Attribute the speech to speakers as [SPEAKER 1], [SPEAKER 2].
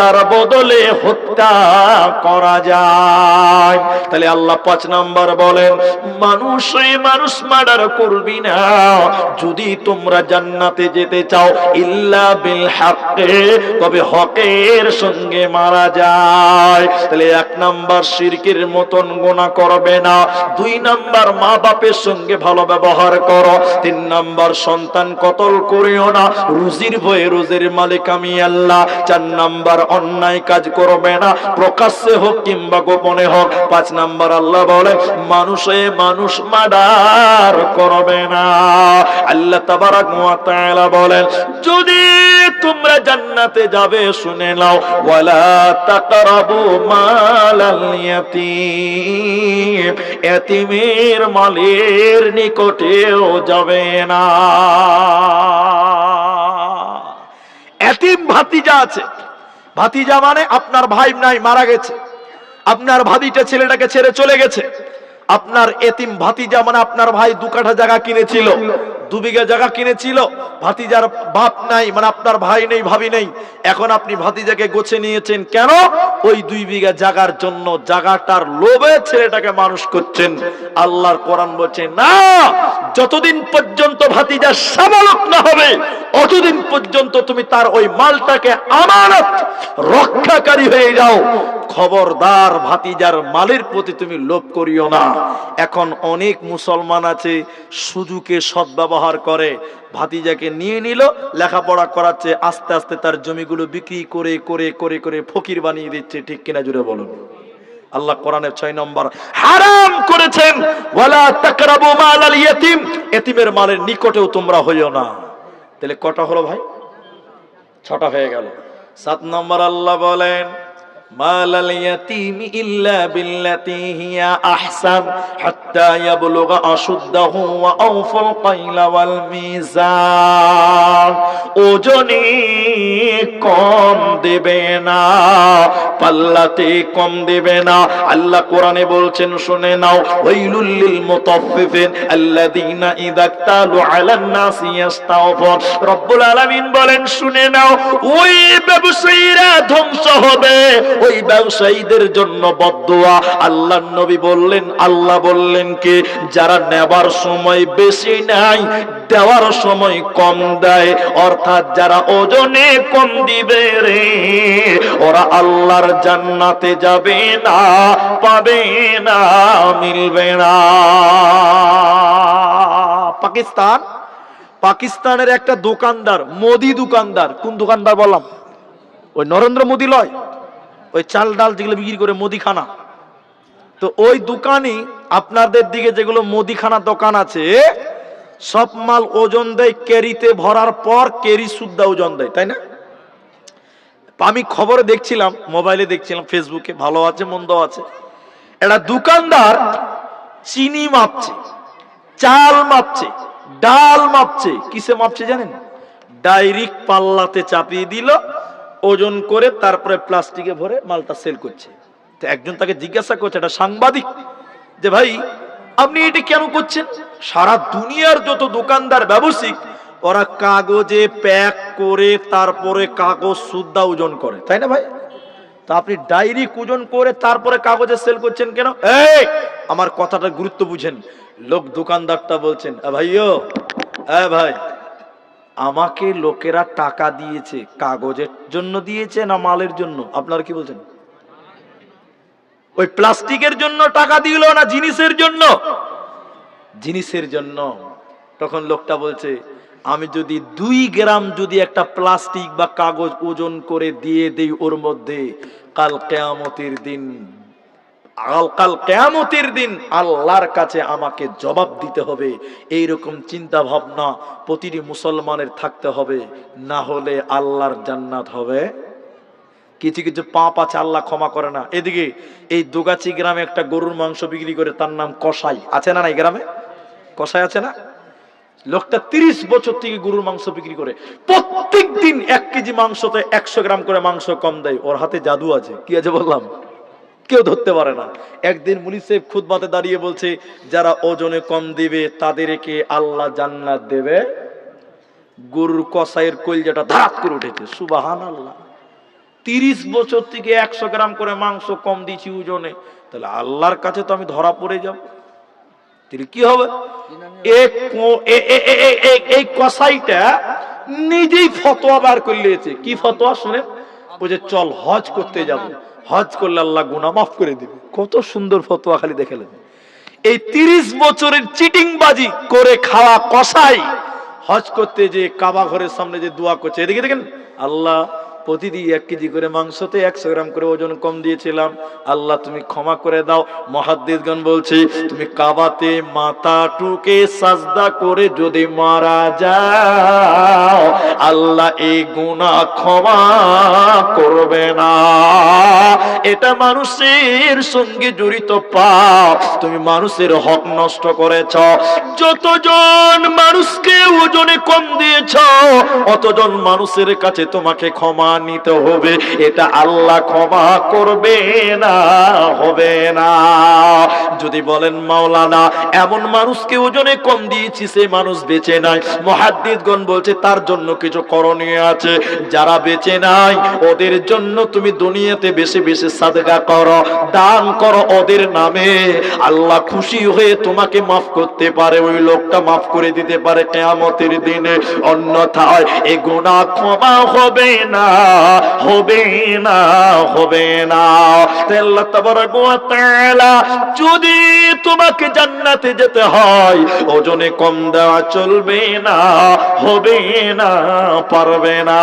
[SPEAKER 1] তার বদলে হত্যা করা যায়। তাহলে আল্লাহ পাঁচ নাম্বার বলেন, মানুষ মার্ডার করবি না। যদি তোমরা জান্নাতে যেতে চাও, ইল্লা বিল হাক্কে, তবে হকের সঙ্গে মারা যায়। তাহলে এক নাম্বার শিরকের মতন গোনা করবে না। দুই নাম্বার মা বাপের সঙ্গে ভালো ব্যবহার করো। তিন নাম্বার সন্তান কতল করিও না। রুজির ভয়ে রোজের মালিক আমি আল্লাহ। চার নাম্বার অন্যায় কাজ করবে না, প্রকাশ্যে হোক কিংবা গোপনে হোক, পাঁচ নাম্বার আল্লাহ বলে, মানুষে মানুষ মার্ডার করবে না। আল্লাহ তাবারাক ওয়া বলেন, যদি তোমরা জান্নাতে যাবে, শুনে নাও, ওয়ালা তাকরাবু মালাল ইয়াতীম, এতিমের মালের নিকটেও যাবে না। এতিম ভাতিজা আছে ভাতিজা মানে আপনার ভাই নাই, মারা গেছে। আপনার ভাতিটা ছেলেটাকে ছেড়ে চলে গেছে। আপনার এতিম ভাতিজা মানে আপনার ভাই দু কাঠা জায়গা কিনেছিল, দু বিঘা জায়গা কিনেছিল। ভাতিজার বাপ নাই মানে আপনার ভাই নেই, ভাবি নেই। এখন আপনি ভাতিজাকে গোছে নিয়েছেন কেন? ওই দুই বিঘা জাগার জন্য জাগাটার লোভে ছেলেটাকে মানুষ করছেন। আল্লাহর কোরআন বলছে, না, যতদিন পর্যন্ত ভাতিজা সাবালক না হবে, অতদিন পর্যন্ত তুমি তার ওই মালটাকে আমানত রক্ষাকারী হয়ে যাও। খবরদার ভাতিজার মালের প্রতি তুমি লোভ করিও না। এখন অনেক মুসলমান আছে সুযোগে সদ্ব্যবহার করে, ভাতিজাকে নিয়ে নিল, লেখাপড়া করাচ্ছে, আস্তে আস্তে তার জমিগুলো বিক্রি করে করে করে করে ফকির বানিয়ে দিচ্ছে। ঠিক কিনা জুড়ে বলুন। আল্লাহ কোরআনের ছয় নম্বর, হারাম করেছেন মালের নিকটেও তোমরা হইও না। তাহলে কটা হলো ভাই? ছটা হয়ে গেল। সাত নম্বর আল্লাহ বলেন মাল اليتيم إلا بالتي هي أحسن حتى يبلغ أشده وأوفوا القيل والميزان ওজনে কম দেবে না পাল্লাতে কম দেবে না আল্লাহ কোরআনে বলছেন শুনে নাও ওয়াইলুল লিল মুতাফফিফিন আল্লাযীনা ইযা ইক্তালু আলান নাসি ইস্তাওফুন রব্বুল আলামিন বলেন শুনে নাও ওই ব্যবসায়ীরা ধ্বংস হবে ওই ব্যবসায়ীদের জন্য বদদোয়া। আল্লাহ নবী বললেন, আল্লাহ বললেন কি, যারা নেবার সময় বেশি নাই দেওয়ার সময় কম দেয়। অর্থাৎ যারা ওজনে কম দিবে রে, ওরা আল্লাহর জান্নাতে যাবে না, পাবে না, মিলবে না। পাকিস্তান? পাকিস্তানের একটা দোকানদার, মোদি দোকানদার, কোন দোকানদার বললাম? ওই নরেন্দ্র মোদি লয়। ওই চাল ডাল যেগুলো বিক্রি করে মুদিখানা। তো ওই দোকানই আপনাদের দিকে যেগুলো মুদিখানা দোকান আছে, সব মাল ওজন দেয় কেরিতে ভরার পর কেরি সুদ্ধা ওজন দেয়, তাই না? আমি খবরে দেখছিলাম, মোবাইলে দেখছিলাম, ফেসবুকে, ভালো আছে, মন্দ আছে। একটা দোকানদার চিনি মাপছে, চাল মাপছে, ডাল মাপছে, কিসে মাপছে জানেন? ডাইরেক্ট পাল্লাতে চাপিয়ে দিল ওজন করে তারপরে প্লাস্টিকে ভরে মালটা সেল করছে। তো একজন তাকে জিজ্ঞাসা করছে একটা সাংবাদিক, যে ভাই, আপনি এটি কেন করছেন? সারা দুনিয়ার যত দোকানদার ব্যবসায়িক, ওরা কাগজে প্যাক করে তারপরে কাগজ সুদ্ধা ওজন করে। তাই না ভাই? তা আপনি ডায়েরি ওজন করে তারপরে কাগজে সেল করছেন কেন? এই, আমার কথাটা গুরুত্ব বুঝেন। লোক দোকানদারটা বলছেন, "এ ভাইও এ ভাই আমাকে লোকেরা টাকা দিয়েছে, কাগজের জন্য দিয়েছে না মালের জন্য? আপনারা কি বলছেন? ওই প্লাস্টিকের জন্য টাকা দিল না জিনিসের জন্য? জিনিসের জন্য। তখন লোকটা বলছে, আমি যদি দুই গ্রাম যদি একটা প্লাস্টিক বা কাগজ ওজন করে দিয়ে দেই ওর মধ্যে, কাল কেয়ামতের দিন কাল কেয়ামতের দিন আল্লাহর কাছে আমাকে জবাব দিতে হবে। এইরকম চিন্তা ভাবনা প্রতিটি মুসলমানের থাকতে হবে। না হলে আল্লাহর জান্নাত হবে। কিছু কিছু পাপ আছে, আল্লাহ ক্ষমা করে না। এদিকে এই দুগাছি গ্রামে একটা গরুর মাংস বিক্রি করে তার নাম কসাই। আছে না না এই গ্রামে? কসাই আছে না? লোকটা তিরিশ বছর থেকে গরুর মাংস বিক্রি করে। প্রত্যেক দিন এক কেজি মাংসতে একশো গ্রাম করে মাংস কম দেয়। ওর হাতে জাদু আছে। কি আছে বললাম? কেউ ধরতে পারে না। একদিন মুনিসেফ খুদবাতে দাঁড়িয়ে বলছে, যারা ওজনে কম দিবে, তাদেরকে আল্লাহ জান্নাত দেবে। গরুর কসাইয়ের কলজাটা ধাত করে উঠেছে। সুবাহান আল্লাহ তিরিশ বছর থেকে একশো গ্রাম করে মাংস কম দিয়েছি ওজনে। তাহলে আল্লাহর কাছে তো আমি ধরা পড়ে যাব। তাহলে কি হবে? এই কসাইটা নিজেই ফতোয়া বার করে কি ফতোয়া শুনে যে চল, হজ করতে যাব। হজ করলে আল্লাহ গুনাহ মাফ করে দিবে। কত সুন্দর ফতোয়া খালি দেখালেন। এই তিরিশ বছরের চিটিংবাজি করে খাওয়া কষাই, হজ করতে যে কাবা ঘরের সামনে যে দোয়া করছে, এদিকে দেখেন, আল্লাহ প্রতিদিন এক কেজি করে মাংসতে একশো গ্রাম করে ওজন কম দিয়েছিলাম। আল্লাহ তুমি ক্ষমা করে দাও। মহাদ্দিদগণ বলছি, তুমি কাবাতে মাথা টুকে সাজদা করে যদি মারা যাও আল্লাহ এই গুণা ক্ষমা করবে না। এটা মানুষের সঙ্গে জড়িত পাপ। তুমি মানুষের হক নষ্ট করেছ। যতজন মানুষকে ওজনে কম দিয়েছ অতজন মানুষের কাছে তোমাকে ক্ষমা নিতে হবে। এটা আল্লাহ ক্ষমা করবে না, হবে না। যদি বলেন, মাওলানা, এমন মানুষকে ওজনে কম দিয়েছি, সে মানুষ বেঁচে নাই। মহাদ্দিদগণ বলছে, তার জন্য কিছু করণীয় আছে। যারা বেঁচে নাই, ওদের জন্য তুমি দুনিয়াতে বেশি বেশি সাদগা করো, দান করো ওদের নামে। আল্লাহ খুশি হয়ে তোমাকে মাফ করতে পারে, ওই লোকটা মাফ করে দিতে পারে কেয়ামতের দিনে। অন্যথায় এ গুণা ক্ষমা হবে না হবে না হবে না। যদি তোমাকে জান্নাতে যেতে হয়, ওজনে কম দেওয়া চলবে না, হবে না, পারবে না।